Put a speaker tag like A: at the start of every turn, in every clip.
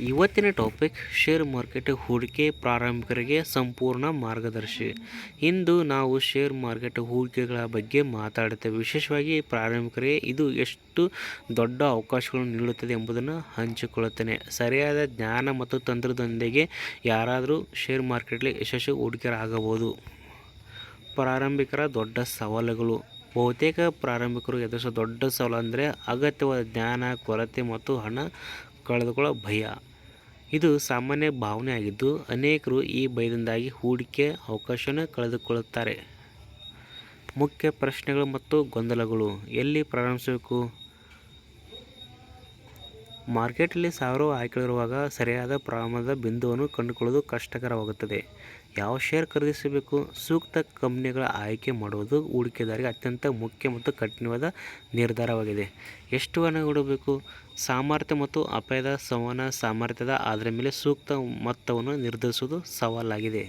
A: ಇವತ್ತಿನ topic share market ಹೂಡಿಕೆ ಪ್ರಾರಂಭಿಕರಿಗೆ ಸಂಪೂರ್ಣ ಮಾರ್ಗದರ್ಶಿ. ಇಂದು ನಾವು ಶೇರ್ ಮಾರ್ಕೆಟ್ ಹೂಡಿಕೆಗಳ ಬಗ್ಗೆ ಮಾತಾಡುತ್ತೇವೆ. ವಿಶೇಷವಾಗಿ ಪ್ರಾರಂಭಿಕರಿಗೆ ಇದು ಎಷ್ಟು ದೊಡ್ಡ ಅವಕಾಶಗಳನ್ನು ನೀಡುತ್ತದೆ ಎಂಬುದನ್ನು ಹಂಚಿಕೊಳ್ಳುತ್ತೇನೆ. ಸರಿಯಾದ ಜ್ಞಾನ ಮತ್ತು ತಂತ್ರದೊಂದಿಗೆ ಯಾರಾದರೂ ಶೇರ್ ಮಾರ್ಕೆಟ್ಲಿ ಯಶಸ್ವಿ ಹೂಡಿಕೆರಾಗಬಹುದು ಪ್ರಾರಂಭಿಕರ ದೊಡ್ಡ ಸವಾಲುಗಳು. ಬಹುತೇಕ ಪ್ರಾರಂಭಿಕರು ಎದುರಿಸೋ ದೊಡ್ಡ ಸವಾಲು ಅಂದರೆ ಅಗತ್ಯವಾದ ಜ್ಞಾನ, ಕೊರತೆ ಮತ್ತು ಹಣ ಕಳೆದುಕೊಳ್ಳೋ ಭಯ. ಇದು ಸಾಮಾನ್ಯ ಭಾವನೆ ಆಗಿದ್ದು, ಅನೇಕರು ಈ ಭಯದಿಂದಾಗಿ ಹೂಡಿಕೆ ಅವಕಾಶನ ಕಳೆದುಕೊಳ್ಳುತ್ತಾರೆ. ಮುಖ್ಯ ಪ್ರಶ್ನೆಗಳು ಮತ್ತು ಗೊಂದಲಗಳು. ಎಲ್ಲಿ ಪ್ರಾರಂಭಿಸಬೇಕು? ಮಾರ್ಕೆಟಲ್ಲಿ ಸಾವಿರ ಆಯ್ಕೆಗಳಿರುವಾಗ ಸರಿಯಾದ ಪ್ರಮಾಣದ ಬಿಂದುವನ್ನು ಕಂಡುಕೊಳ್ಳುವುದು ಕಷ್ಟಕರವಾಗುತ್ತದೆ. ಯಾವ ಶೇರ್ ಖರೀದಿಸಬೇಕು? ಸೂಕ್ತ ಕಂಪ್ನಿಗಳ ಆಯ್ಕೆ ಮಾಡುವುದು ಹೂಡಿಕೆದಾರಿಗೆ ಅತ್ಯಂತ ಮುಖ್ಯ ಮತ್ತು ಕಠಿಣವಾದ ನಿರ್ಧಾರವಾಗಿದೆ. ಎಷ್ಟು ಹಣ ಹೂಡಬೇಕು ಸಾಮರ್ಥ್ಯ ಮತ್ತು ಅಪಾಯದ ಸಂವಹನ ಸಾಮರ್ಥ್ಯದ ಆಧಾರ ಮೇಲೆ ಸೂಕ್ತ ಮೊತ್ತವನ್ನು ನಿರ್ಧರಿಸುವುದು ಸವಾಲಾಗಿದೆ.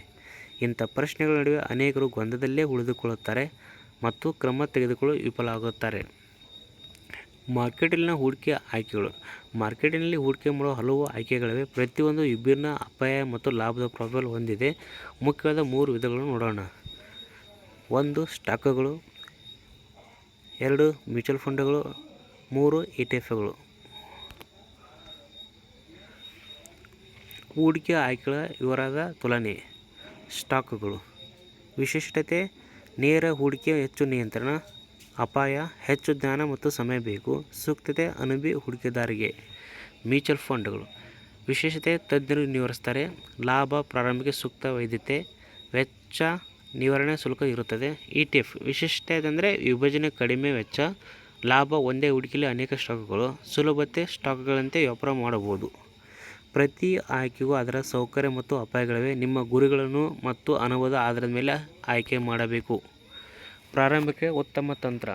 A: ಇಂಥ ಪ್ರಶ್ನೆಗಳ ನಡುವೆ ಅನೇಕರು ಗೊಂದಲದಲ್ಲೇ ಉಳಿದುಕೊಳ್ಳುತ್ತಾರೆ ಮತ್ತು ಕ್ರಮ ತೆಗೆದುಕೊಳ್ಳಲು ವಿಫಲವಾಗುತ್ತಾರೆ ಮಾರ್ಕೆಟಲ್ಲಿನ ಹೂಡಿಕೆ ಆಯ್ಕೆಗಳು. ಮಾರ್ಕೆಟಿನಲ್ಲಿ ಹೂಡಿಕೆ ಮಾಡುವ ಹಲವು ಆಯ್ಕೆಗಳಿವೆ. ಪ್ರತಿಯೊಂದು ವಿಭಿನ್ನ ಅಪಾಯ ಮತ್ತು ಲಾಭದ ಪ್ರೊಫೈಲ್ ಹೊಂದಿದೆ. ಮುಖ್ಯವಾದ ಮೂರು ವಿಧಗಳನ್ನು ನೋಡೋಣ. ಒಂದು, ಸ್ಟಾಕ್ಗಳು. ಎರಡು, ಮ್ಯೂಚುವಲ್ ಫಂಡ್ಗಳು. ಮೂರು, ಇ ಟಿ ಎಫ್ಗಳು. ಹೂಡಿಕೆ ಆಯ್ಕೆಗಳ ವಿವರದ ತುಲನೆ. ಸ್ಟಾಕ್ಗಳು. ವಿಶಿಷ್ಟತೆ, ನೇರ ಹೂಡಿಕೆ, ಹೆಚ್ಚು ನಿಯಂತ್ರಣ. ಅಪಾಯ, ಹೆಚ್ಚು ಜ್ಞಾನ ಮತ್ತು ಸಮಯ ಬೇಕು. ಸೂಕ್ತತೆ, ಅನುಭವಿ ಹೂಡಿಕೆದಾರಿಗೆ. ಮ್ಯೂಚುವಲ್ ಫಂಡ್ಗಳು. ವಿಶೇಷತೆ, ತಜ್ಞರು ನಿವಾರಿಸ್ತಾರೆ. ಲಾಭ, ಪ್ರಾರಂಭಿಕ ಸೂಕ್ತ ವೈದ್ಯತೆ ವೆಚ್ಚ ನಿವಾರಣೆ ಶುಲ್ಕ ಇರುತ್ತದೆ. E T F. ವಿಶಿಷ್ಟತೆ ಅಂದರೆ ವಿಭಜನೆ ಕಡಿಮೆ ವೆಚ್ಚ, ಲಾಭ ಒಂದೇ ಹೂಡಿಕೆಯಲ್ಲಿ ಅನೇಕ ಸ್ಟಾಕ್ಗಳು, ಸುಲಭತೆ ಸ್ಟಾಕ್ಗಳಂತೆ ವ್ಯಾಪಾರ ಮಾಡಬಹುದು. ಪ್ರತಿ ಆಯ್ಕೆಗೂ ಅದರ ಸೌಕರ್ಯ ಮತ್ತು ಅಪಾಯಗಳಿವೆ. ನಿಮ್ಮ ಗುರಿಗಳನ್ನು ಮತ್ತು ಅನುಭವದ ಆಧಾರದ ಮೇಲೆ ಆಯ್ಕೆ ಮಾಡಬೇಕು. ಪ್ರಾರಂಭಿಕ ಉತ್ತಮ ತಂತ್ರ.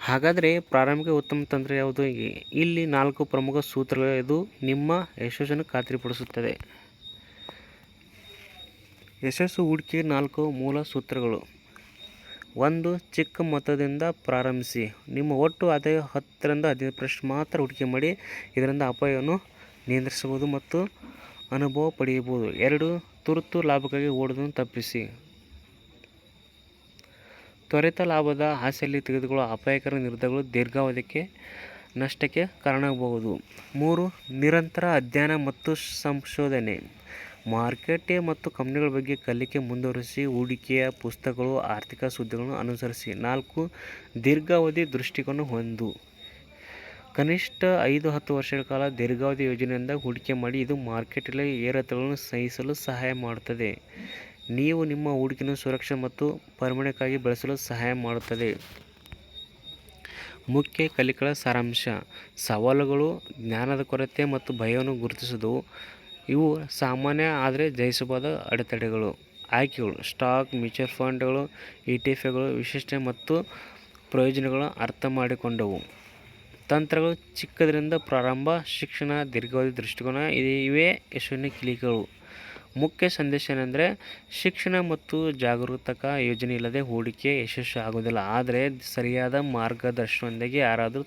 A: ಹಾಗಾದರೆ ಪ್ರಾರಂಭಿಕ ಉತ್ತಮ ತಂತ್ರ ಯಾವುದು? ಇಲ್ಲಿ ನಾಲ್ಕು ಪ್ರಮುಖ ಸೂತ್ರಗಳು ಇದು. ನಿಮ್ಮ ಯಶಸ್ಸನ್ನು ಖಾತ್ರಿಪಡಿಸುತ್ತದೆ. ಯಶಸ್ಸು ಹೂಡಿಕೆ ನಾಲ್ಕು ಮೂಲ ಸೂತ್ರಗಳು. ಒಂದು, ಚಿಕ್ಕ ಮೊತ್ತದಿಂದ ಪ್ರಾರಂಭಿಸಿ. ನಿಮ್ಮ ಒಟ್ಟು ಆದಾಯ ಹತ್ತರಿಂದ ಹದಿನೈದು ಪರ್ಸೆಂಟ್ ಮಾತ್ರ ಹೂಡಿಕೆ ಮಾಡಿ ಇದರಿಂದ ಅಪಾಯವನ್ನು ನಿಯಂತ್ರಿಸಬಹುದು ಮತ್ತು ಅನುಭವ ಪಡೆಯಬಹುದು. ಎರಡು, ತುರ್ತು ಲಾಭಕ್ಕಾಗಿ ಓಡೋದನ್ನು ತಪ್ಪಿಸಿ. ತ್ವರಿತ ಲಾಭದ ಆಸೆಯಲ್ಲಿ ತೆಗೆದುಕೊಳ್ಳುವ ಅಪಾಯಕರ ನಿರ್ಧಾರಗಳು ದೀರ್ಘಾವಧಿಗೆ ನಷ್ಟಕ್ಕೆ ಕಾರಣವಾಗಬಹುದು. ಮೂರು, ನಿರಂತರ ಅಧ್ಯಯನ ಮತ್ತು ಸಂಶೋಧನೆ. ಮಾರ್ಕೆಟ್ ಮತ್ತು ಕಂಪ್ನಿಗಳ ಬಗ್ಗೆ ಕಲಿಕೆ ಮುಂದುವರಿಸಿ ಹೂಡಿಕೆಯ ಪುಸ್ತಕಗಳು, ಆರ್ಥಿಕ ಸುದ್ದಿಗಳನ್ನು ಅನುಸರಿಸಿ. ನಾಲ್ಕು, ದೀರ್ಘಾವಧಿ ದೃಷ್ಟಿಕೋನ ಹೊಂದು. ಕನಿಷ್ಠ ಐದು, ಹತ್ತು ವರ್ಷಗಳ ಕಾಲ ದೀರ್ಘಾವಧಿ ಯೋಜನೆಯಿಂದ ಹೂಡಿಕೆ ಮಾಡಿ ಇದು ಮಾರ್ಕೆಟಲ್ಲಿ ಏರತಗಳನ್ನು ಸಹಿಸಲು ಸಹಾಯ ಮಾಡುತ್ತದೆ. ನೀವು ನಿಮ್ಮ ಹೂಡಿಕೆಯನ್ನು ಸುರಕ್ಷೆ ಮತ್ತು ಪರಿಮಾಣಕ್ಕಾಗಿ ಬಳಸಲು ಸಹಾಯ ಮಾಡುತ್ತದೆ. ಮುಖ್ಯ ಕಲಿಕೆಗಳ ಸಾರಾಂಶ. ಸವಾಲುಗಳು, ಜ್ಞಾನದ ಕೊರತೆ ಮತ್ತು ಭಯವನ್ನು ಗುರುತಿಸುವುದು. ಇವು ಸಾಮಾನ್ಯ ಆದರೆ ಜಯಿಸಬಹುದಾದ ಅಡೆತಡೆಗಳು. ಆಯ್ಕೆಗಳು. ಸ್ಟಾಕ್ ಮ್ಯೂಚುವಲ್ ಫಂಡ್ಗಳು, ಇ ಟಿ ಎಫ್ಗಳು ವಿಶಿಷ್ಟ ಮತ್ತು ಪ್ರಯೋಜನಗಳು ಅರ್ಥ ಮಾಡಿಕೊಂಡವು. ತಂತ್ರಗಳು ಚಿಕ್ಕದರಿಂದ ಪ್ರಾರಂಭ, ಶಿಕ್ಷಣ, ದೀರ್ಘಾವಧಿ ದೃಷ್ಟಿಕೋನ ಇವೇ ಯಶಸ್ವಿನ ಕಿಲಿಗಳು ಮುಖ್ಯ ಸಂದೇಶ ಏನಂದರೆ ಶಿಕ್ಷಣ ಮತ್ತು ಜಾಗೃತಕ ಯೋಜನೆ ಇಲ್ಲದೆ ಹೂಡಿಕೆ ಯಶಸ್ಸು ಆಗೋದಿಲ್ಲ ಆದರೆ ಸರಿಯಾದ ಮಾರ್ಗದರ್ಶನದೊಂದಿಗೆ ಯಾರಾದರೂ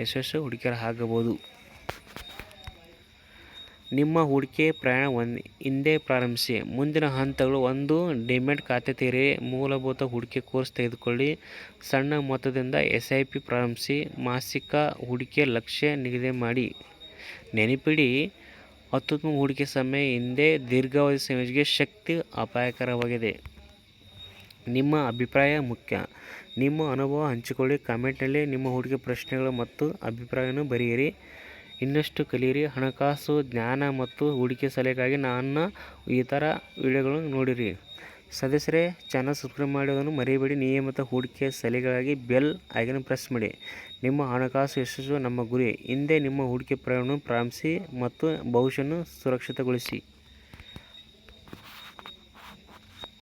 A: ಯಶಸ್ಸು ಹುಡುಕರ ಆಗಬಹುದು ನಿಮ್ಮ ಹೂಡಿಕೆ ಪ್ರಯಾಣ ಒಂದು ಹಿಂದೆ ಪ್ರಾರಂಭಿಸಿ. ಮುಂದಿನ ಹಂತಗಳು ಒಂದು ಡಿಮೆಂಟ್ ಖಾತೆ ತೆರೆ, ಮೂಲಭೂತ ಹೂಡಿಕೆ ಕೋರ್ಸ್ ತೆಗೆದುಕೊಳ್ಳಿ. ಸಣ್ಣ ಮೊತ್ತದಿಂದ ಎಸ್ ಐ ಪಿ ಪ್ರಾರಂಭಿಸಿ, ಮಾಸಿಕ ಹೂಡಿಕೆ ಲಕ್ಷ್ಯ ನಿಗದಿ ಮಾಡಿ. ನೆನಪಿಡಿ ಅತ್ಯುತ್ತಮ ಹೂಡಿಕೆ ಸಮಯ ಹಿಂದೆ ದೀರ್ಘಾವಧಿ ಸಮಯಕ್ಕೆ ಶಕ್ತಿ ಅಪಾಯಕರವಾಗಿದೆ. ನಿಮ್ಮ ಅಭಿಪ್ರಾಯ ಮುಖ್ಯ. ನಿಮ್ಮ ಅನುಭವ ಹಂಚಿಕೊಳ್ಳಿ. ಕಾಮೆಂಟ್ನಲ್ಲಿ ನಿಮ್ಮ ಹೂಡಿಕೆ ಪ್ರಶ್ನೆಗಳು ಮತ್ತು ಅಭಿಪ್ರಾಯವನ್ನು ಬರೆಯಿರಿ. ಇನ್ನಷ್ಟು ಕಲಿಯಿರಿ. ಹಣಕಾಸು, ಜ್ಞಾನ ಮತ್ತು ಹೂಡಿಕೆ ಸಲಹೆಗಾಗಿ ನನ್ನ ಈ ಥರ ವಿಡಿಯೋಗಳನ್ನು ನೋಡಿರಿ. ಸದಸ್ಯರೇ, ಚಾನಲ್ ಸಬ್ಸ್ಕ್ರೈಬ್ ಮಾಡೋದನ್ನು ಮರೆಯಬೇಡಿ ನಿಯಮಿತ ಹೂಡಿಕೆ ಸಲಹೆಗಾಗಿ ಬೆಲ್ ಐಕನ್ ಪ್ರೆಸ್ ಮಾಡಿ. ನಿಮ್ಮ ಹಣಕಾಸು ಯಶಸ್ಸು ನಮ್ಮ ಗುರಿ. ಹಿಂದೆ ನಿಮ್ಮ ಹೂಡಿಕೆ ಪ್ರಯಾಣವನ್ನು ಪ್ರಾರಂಭಿಸಿ ಮತ್ತು ಭವಿಷ್ಯವನ್ನು ಸುರಕ್ಷಿತಗೊಳಿಸಿ.